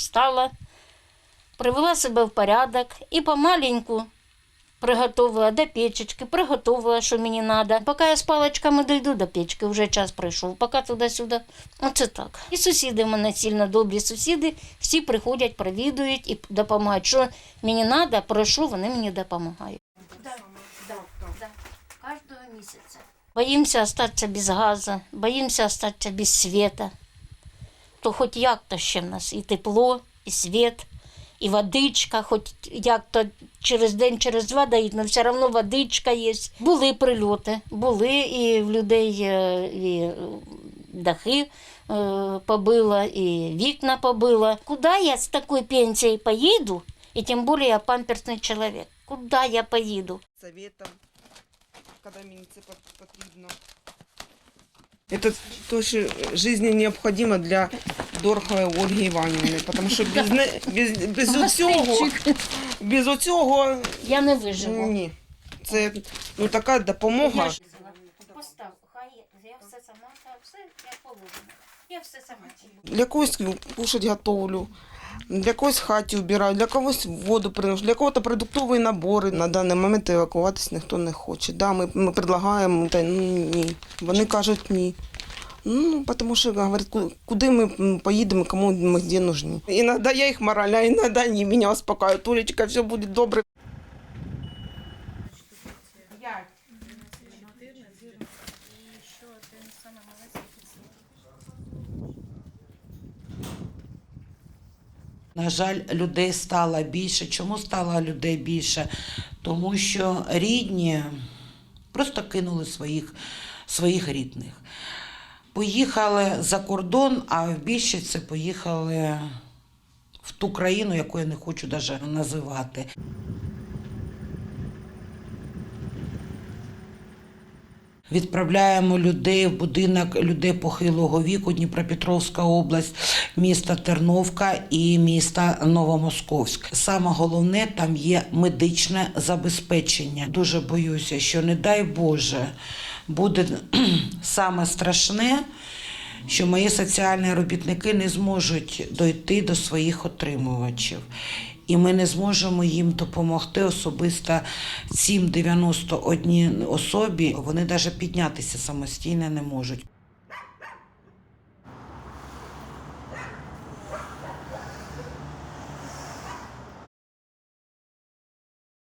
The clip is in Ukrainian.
встала, привела себе в порядок і помаленьку приготувала до печечки, приготувала, що мені треба. Поки я з паличками дійду до печки, вже час прийшов, поки туди-сюди. Оце так. І сусіди в мене сильно добрі сусіди, всі приходять, провідують і допомагають. Що мені треба, прошу, вони мені допомагають. Кожного місяця. Боїмося остатися без газу, боїмося остатися без світа. То хоч як-то ще в нас і тепло, і світ, і водичка, хоч як-то через день, через два дають, але все одно водичка є. Були прильоти, були і в людей е, і е, дахи е, побило, і вікна побило. Куди я з такою пенсією поїду, і тим більше я памперсний чоловік? Куди я поїду? советом, когда мне це потрібно. Это то, що жизни необходимо для Дорохової Ольги Іванівни, тому що без, не, без, без оцього, без оцього, Я не виживу. ні. Це ну, така допомога. Постав, хай я все сама, та все як положено. Я все сама. Для когось кушать готовлю, для когось хаті вбираю, для когось воду приношу, для кого-то продуктові набори. На даний момент евакуватися ніхто не хоче. Да, ми, ми предлагаємо, та ну ні. Вони кажуть ні. Ну, тому що говорять, куди ми поїдемо, кому ми де нужні. Іноді я їх морально, а іноді вони мене успокаивают. Олечка, все буде добре. На жаль, людей стало більше. Чому стало людей більше? Тому що рідні просто кинули своїх, своїх рідних. Поїхали за кордон, а в більшості поїхали в ту країну, яку я не хочу навіть називати. Відправляємо людей в будинок людей похилого віку, Дніпропетровська область, місто Терновка і місто Новомосковськ. Саме головне там є медичне забезпечення. Дуже боюся, що не дай Боже буде саме страшне, що мої соціальні робітники не зможуть дойти до своїх отримувачів. І ми не зможемо їм допомогти особисто цим 91 особі. Вони навіть піднятися самостійно не можуть.